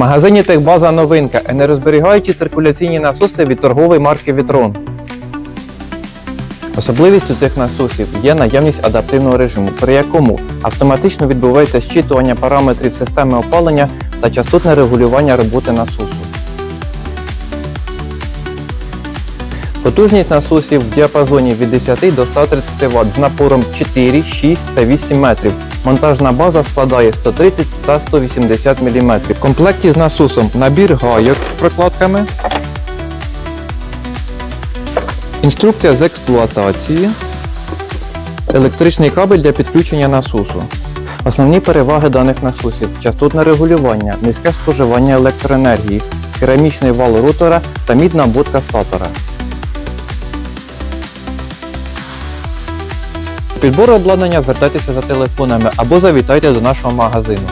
магазині Техбаза новинка енергозберігаючі циркуляційні насоси від торгової марки Вітрон. Особливістю цих насосів є наявність адаптивного режиму, при якому автоматично відбувається щитування параметрів системи опалення та частотне регулювання роботи насосу. Потужність насосів в діапазоні від 10 до 130 Вт з напором 4, 6 та 8 метрів. Монтажна база складає 130 та 180 мм. В комплекті з насосом набір гайок з прокладками, інструкція з експлуатації, електричний кабель для підключення насосу. Основні переваги даних насосів частотне регулювання, низьке споживання електроенергії, керамічний вал ротора та мідна ободка статора. Підбору обладнання звертайтеся за телефонами або завітайте до нашого магазину.